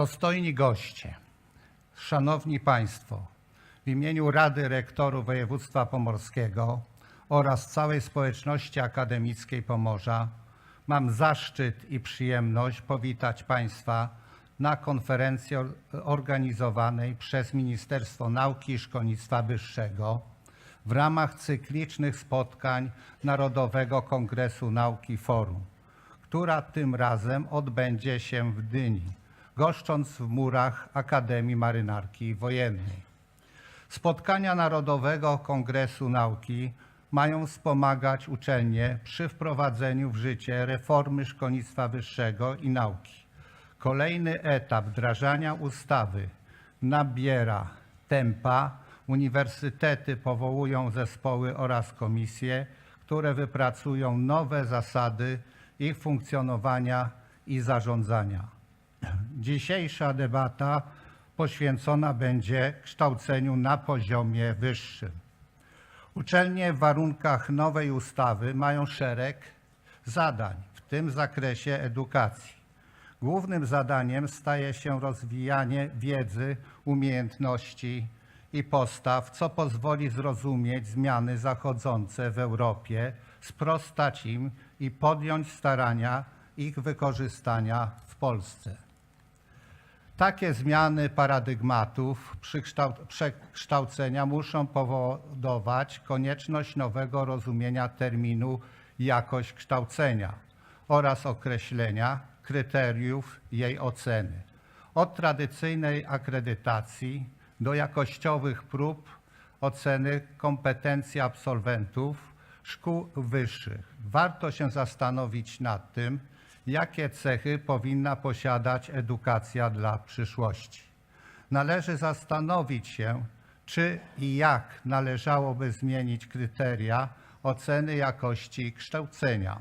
Dostojni goście, szanowni państwo, w imieniu Rady Rektorów Województwa Pomorskiego oraz całej społeczności akademickiej Pomorza mam zaszczyt i przyjemność powitać państwa na konferencji or- organizowanej przez Ministerstwo Nauki i Szkolnictwa Wyższego w ramach cyklicznych spotkań Narodowego Kongresu Nauki Forum, która tym razem odbędzie się w Gdyni, goszcząc w murach Akademii Marynarki Wojennej. Spotkania Narodowego Kongresu Nauki mają wspomagać uczelnie przy wprowadzeniu w życie reformy szkolnictwa wyższego i nauki. Kolejny etap wdrażania ustawy nabiera tempa. Uniwersytety powołują zespoły oraz komisje, które wypracują nowe zasady ich funkcjonowania i zarządzania. Dzisiejsza debata poświęcona będzie kształceniu na poziomie wyższym. Uczelnie w warunkach nowej ustawy mają szereg zadań w tym zakresie edukacji. Głównym zadaniem staje się rozwijanie wiedzy, umiejętności i postaw, co pozwoli zrozumieć zmiany zachodzące w Europie, sprostać im i podjąć starania ich wykorzystania w Polsce. Takie zmiany paradygmatów przekształcenia muszą powodować konieczność nowego rozumienia terminu jakość kształcenia oraz określenia kryteriów jej oceny. Od tradycyjnej akredytacji do jakościowych prób oceny kompetencji absolwentów szkół wyższych. Warto się zastanowić nad tym, jakie cechy powinna posiadać edukacja dla przyszłości. Należy zastanowić się, czy i jak należałoby zmienić kryteria oceny jakości kształcenia,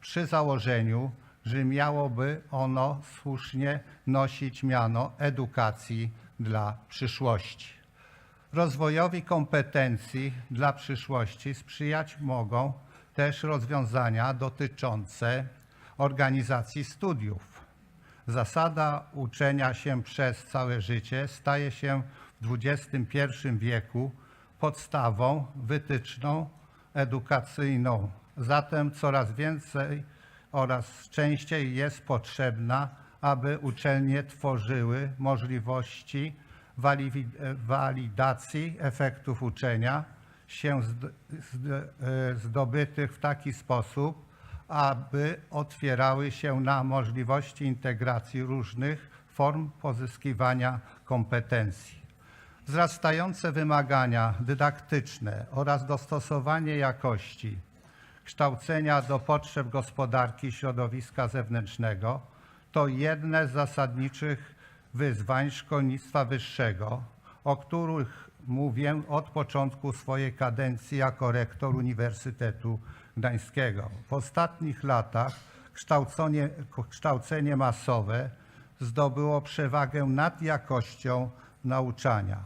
przy założeniu, że miałoby ono słusznie nosić miano edukacji dla przyszłości. Rozwojowi kompetencji dla przyszłości sprzyjać mogą też rozwiązania dotyczące organizacji studiów. Zasada uczenia się przez całe życie staje się w XXI wieku podstawą wytyczną edukacyjną. Zatem coraz więcej oraz częściej jest potrzebna, aby uczelnie tworzyły możliwości wali- walidacji efektów uczenia się e, zdobytych w taki sposób, aby otwierały się na możliwości integracji różnych form pozyskiwania kompetencji. Wzrastające wymagania dydaktyczne oraz dostosowanie jakości kształcenia do potrzeb gospodarki środowiska zewnętrznego to jedne z zasadniczych wyzwań szkolnictwa wyższego, o których mówię od początku swojej kadencji jako rektor Uniwersytetu Gdańskiego. W ostatnich latach kształcenie, kształcenie masowe zdobyło przewagę nad jakością nauczania.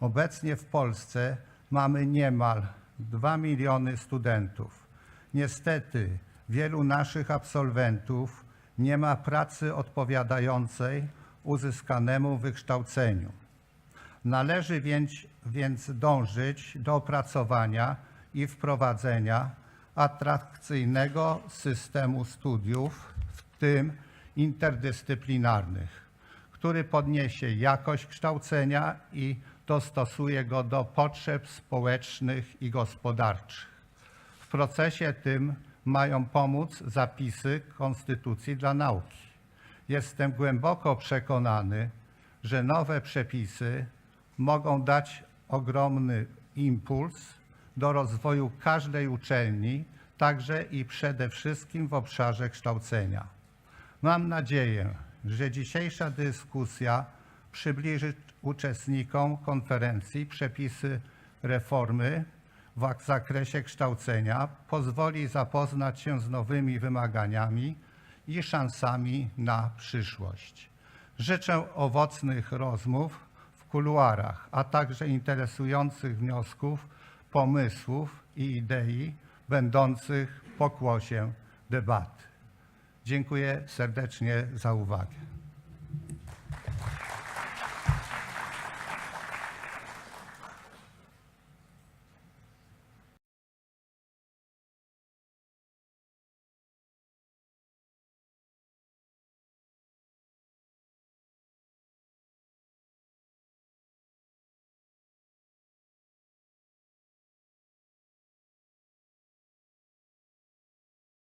Obecnie w Polsce mamy niemal 2 miliony studentów. Niestety wielu naszych absolwentów nie ma pracy odpowiadającej uzyskanemu wykształceniu. Należy więc, więc dążyć do opracowania i wprowadzenia atrakcyjnego systemu studiów, w tym interdyscyplinarnych, który podniesie jakość kształcenia i dostosuje go do potrzeb społecznych i gospodarczych. W procesie tym mają pomóc zapisy Konstytucji dla nauki. Jestem głęboko przekonany, że nowe przepisy mogą dać ogromny impuls do rozwoju każdej uczelni, także i przede wszystkim w obszarze kształcenia. Mam nadzieję, że dzisiejsza dyskusja przybliży uczestnikom konferencji przepisy reformy w zakresie kształcenia, pozwoli zapoznać się z nowymi wymaganiami i szansami na przyszłość. Życzę owocnych rozmów w kuluarach, a także interesujących wniosków, pomysłów i idei będących pokłosiem debaty. Dziękuję serdecznie za uwagę.